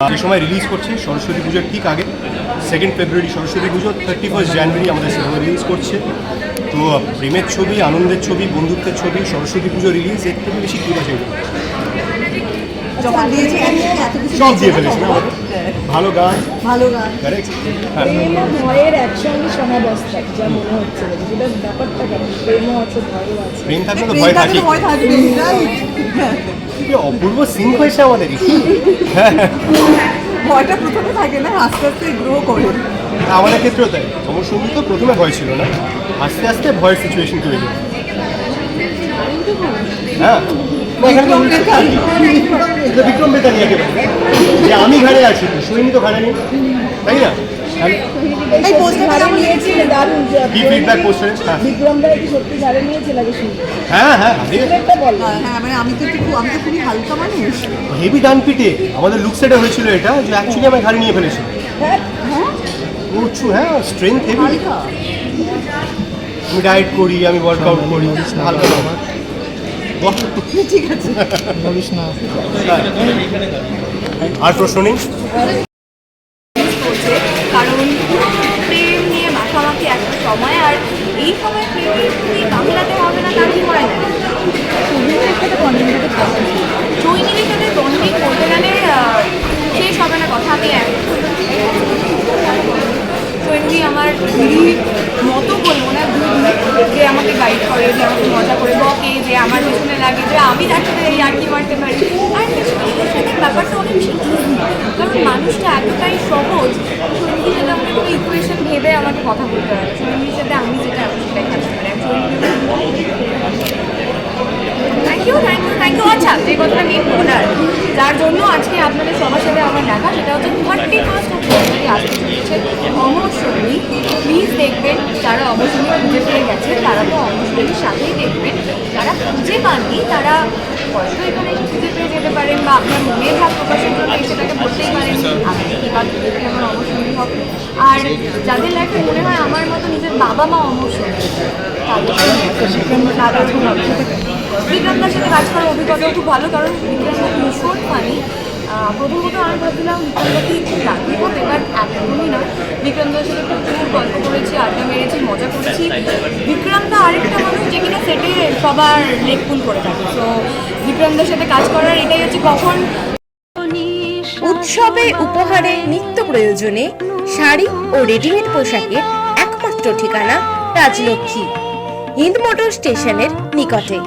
যে সময় রিলিজ করছে সরস্বতী পুজোর ঠিক আগে সেকেন্ড ফেব্রুয়ারি সরস্বতী পুজো থার্টি ফার্স্ট জানুয়ারি আমাদের সিনেমা রিলিজ করছে। তো প্রেমের ছবি আনন্দের ছবি বন্ধুত্বের ছবি সরস্বতী পুজো রিলিজ এর থেকে বেশি কী আছে যখন দিয়েছি একসাথে এত কিছু সব দিয়ে ফেলেছি না? ভালো গান? ভালো গান। কারেক্ট হ্যাঁ প্রেম থাকলে তো ভয় থাকে? কি অপূর্ব সিং হয়েছে আমাদের হ্যাঁ ভয়টা প্রথমে থাকে না আস্তে আস্তে গ্রো করে। আমাদের ক্ষেত্রেও তাই। অমর সংগীত প্রথমে ভয় ছিল না। আস্তে আস্তে ভয়ের সিচুয়েশন তৈরি হয়। হ্যাঁ তো বিক্রম বেতানিয়াকে। যে আমি ঘাড়ে আছি তো সৈনী তো ঘাড়ে নেই। তাই না? এই পোস্টারটা ধারে নিয়েছিলে দারুণ কি ফিডব্যাক পোস্টারে হ্যাঁ। বিক্রম দা কি সত্যি ধারে নিয়েছে লাগে শুনতে হ্যাঁ হ্যাঁ বল। হ্যাঁ, হ্যাঁ মানে আমি তো একটু আমি তো খুবই হালকা মানুষ। হেভি ডান পিটে আমাদের লুক সেটে হয়েছিল এটা যে অ্যাকচুয়ালি আমার ঘাড়ে নিয়ে ফেলেছিল হ্যাঁ। হ্যাঁ? প্রচুর হ্যাঁ স্ট্রেংথ হেভি হালকা। আমি ডায়েট করি আমি ওয়ার্কআউট করি ভালো আমার। ঠিক আছে। আর প্রশ্ন নেই? করছে কারণ প্রেম নিয়ে মাখামাখি একটা সময়, আর এই সময় প্রেম যদি বাংলাতে হবে না তার কি হয় না চৈনিদের সাথে বন্ডিং করতে গেলে শেষ হবে না কথা, আমি এক চৈনি আমার দিদির মতো বলব না যে আমাকে গাইড করে যে আমাকে মজা করে বকে যে আমার পেছনে লাগে যে আমি যাকে এই আর কি মারতে পারি আর চৈনিদের সাথে ব্যাপারটা অনেক বেশি easy। কারণ মানুষটা এতটাই সহজ চৈনির সাথে আমাকে কোনো ইকুয়েশন ভেবে আমাকে চৈনির সাথে আমি যেটা সেটাই থাকতে পারি thank you thank you thank you আচ্ছা যে কথাটা মেন বলার যার জন্য আজকে আপনাদের সবার সাথে আমার দেখা সেটা হচ্ছে থার্টি ফার্স্ট অফ জানুয়ারি আসতে চলেছে অমর প্লিজ দেখবেন যারা অমর সঙ্গী খুঁজে পেয়ে গেছে তারা তো অমর সঙ্গীর সাথেই দেখবেন যারা খুঁজে পাননি তারা হয়তো এখানে এসে খুঁজে পেয়ে যেতে পারেন বা আপনার মনের ভাব প্রকাশের জন্য এসে তাকে বলতেই পারেন আপনি কি কাজ দেখে আমার অমর সঙ্গী হবে আর যাদের লাইফে মনে হয় আমার মতো নিজের বাবা মা অমর তাদের বিক্রমদার সাথে কাজ করার অভিজ্ঞতাও খুব ভালো, কারণ বিক্রমদা ভীষণ ফানি প্রথমত আমি ভাবছিলাম বিক্রমদা খুব রাগি হবে বাট একদমই না বিক্রমদার সাথে প্রচুর গল্প আড্ডা মেরেছি, মজা করেছি। বিক্রমদা আরেকটা মানুষ যে কিনা সেটে সবার লেগ পুল করে থাকে। তো বিক্রমদার সাথে কাজ করার এটাই হচ্ছে কখন। উৎসবে, উপহারে, নিত্য প্রয়োজনে শাড়ি ও রেডিমেড পোশাকের একমাত্র ঠিকানা রাজলক্ষ্মী, হিন্দ মোটর স্টেশনের নিকটে।